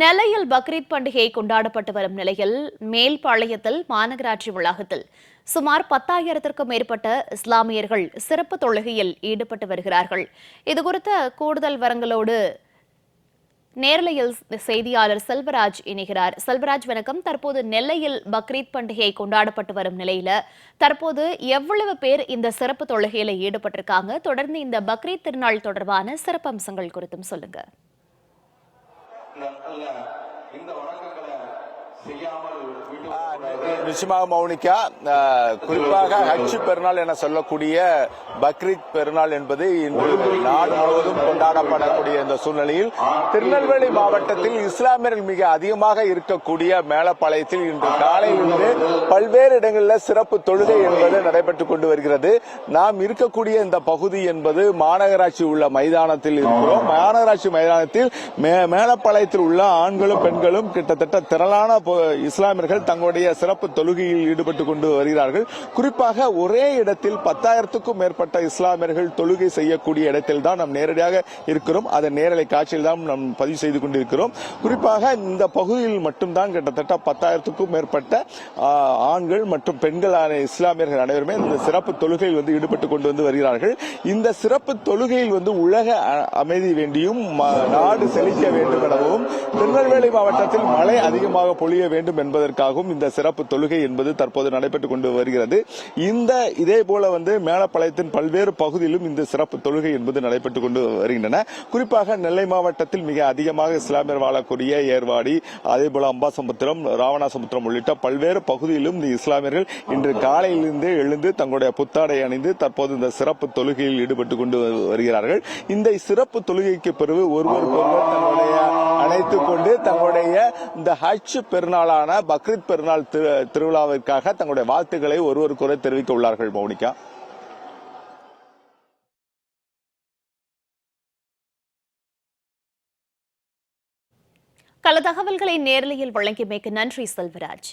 நெல்லையில் பக்ரீத் பண்டிகை கொண்டாடப்பட்டு வரும் நிலையில் மேல்பாளையத்தில் மாநகராட்சி வளாகத்தில் சுமார் பத்தாயிரத்திற்கும் மேற்பட்ட இஸ்லாமியர்கள் சிறப்பு தொழுகையில் ஈடுபட்டு வருகிறார்கள். இதுகுறித்த கூடுதல் வரங்களோடு நேரலையில் செய்தியாளர் செல்வராஜ் இணைகிறார். செல்வராஜ் வணக்கம். தற்போது நெல்லையில் பக்ரீத் பண்டிகை கொண்டாடப்பட்டு வரும் நிலையில தற்போது எவ்வளவு பேர் இந்த சிறப்பு தொழுகையில ஈடுபட்டிருக்காங்க? தொடர்ந்து இந்த பக்ரீத் திருநாள் தொடர்பான சிறப்பு அம்சங்கள் குறித்தும் சொல்லுங்க. நல்ல இந்த வணக்கங்களை நிச்சயமாக மௌனிகா குறிப்பாக ஹஜ் பெருநாள் என சொல்லக்கூடிய பக்ரீத் பெருநாள் என்பது இன்று நாடு முழுவதும் கொண்டாடப்படக்கூடிய இந்த சூழ்நிலையில் திருநெல்வேலி மாவட்டத்தில் இஸ்லாமியர்கள் மிக அதிகமாக இருக்கக்கூடிய மேலப்பாளையத்தில் இன்று காலையிலிருந்து பல்வேறு இடங்களில் சிறப்பு தொழுகை என்பது நடைபெற்றுக் கொண்டு வருகிறது. நாம் இருக்கக்கூடிய இந்த பகுதி என்பது மாநகராட்சி உள்ள மைதானத்தில் இருக்கிறோம். மாநகராட்சி மைதானத்தில் மேலப்பாளையத்தில் உள்ள ஆண்களும் பெண்களும் கிட்டத்தட்ட திரளான இஸ்லாமியர்கள் தங்களுடைய சிறப்பு தொழுகையில் ஈடுபட்டு கொண்டு வருகிறார்கள். குறிப்பாக ஒரே இடத்தில் பத்தாயிரத்துக்கும் மேற்பட்ட இஸ்லாமியர்கள் தொழுகை செய்யக்கூடிய இடத்தில் தான் நாம் நேரடியாக இருக்கிறோம். அதன் நேரலை காட்சியில் தான் நாம் பதிவு செய்து கொண்டிருக்கிறோம். குறிப்பாக இந்த பகுதியில் மட்டும்தான் கிட்டத்தட்ட பத்தாயிரத்துக்கும் மேற்பட்ட ஆண்கள் மற்றும் பெண்களான இஸ்லாமியர்கள் அனைவருமே இந்த சிறப்பு தொழுகையில் வந்து ஈடுபட்டு கொண்டு வந்து வருகிறார்கள். இந்த சிறப்பு தொழுகையில் வந்து உலக அமைதி வேண்டியும் நாடு செழிக்க வேண்டும் எனவும் திருநெல்வேலி மாவட்டத்தில் மழை அதிகமாக ஒழிய வேண்டும் என்பதற்காகவும் இந்த சிறப்பு தொழுகை என்பது தற்போது நடைபெற்றுக் கொண்டு வருகிறது. இந்த இதே போல வந்து மேலப்பாளையத்தின் பல்வேறு பகுதியிலும் இந்த சிறப்பு தொழுகை என்பது நடைபெற்றுக் கொண்டு வருகின்றன. குறிப்பாக நெல்லை மாவட்டத்தில் மிக அதிகமாக இஸ்லாமியர் வாழக்கூடிய ஏர்வாடி அதே போல அம்பாசமுத்திரம் ராவணாசமுத்திரம் உள்ளிட்ட பல்வேறு பகுதியிலும் இந்த இஸ்லாமியர்கள் இன்று காலையிலிருந்து எழுந்து தங்களுடைய புத்தாடை அணிந்து தற்போது இந்த சிறப்பு தொழுகையில் ஈடுபட்டு கொண்டு வருகிறார்கள். இந்த சிறப்பு தொழுகைக்கு பிறகு ஒருவருக்கொருவர் தங்களுடைய அணைத்துக் கொண்டு தங்களுடைய இந்த ஹஜ் பெருநாளான பக்ரீத் பெருநாள் திருவிழாவிற்காக தங்களுடைய வாழ்த்துக்களை ஒருவருக்கொருவர் தெரிவிக்க உள்ளார்கள் மௌனிகா. கள தகவல்களை நேரலையில் வழங்கியமைக்கு நன்றி செல்வராஜ்.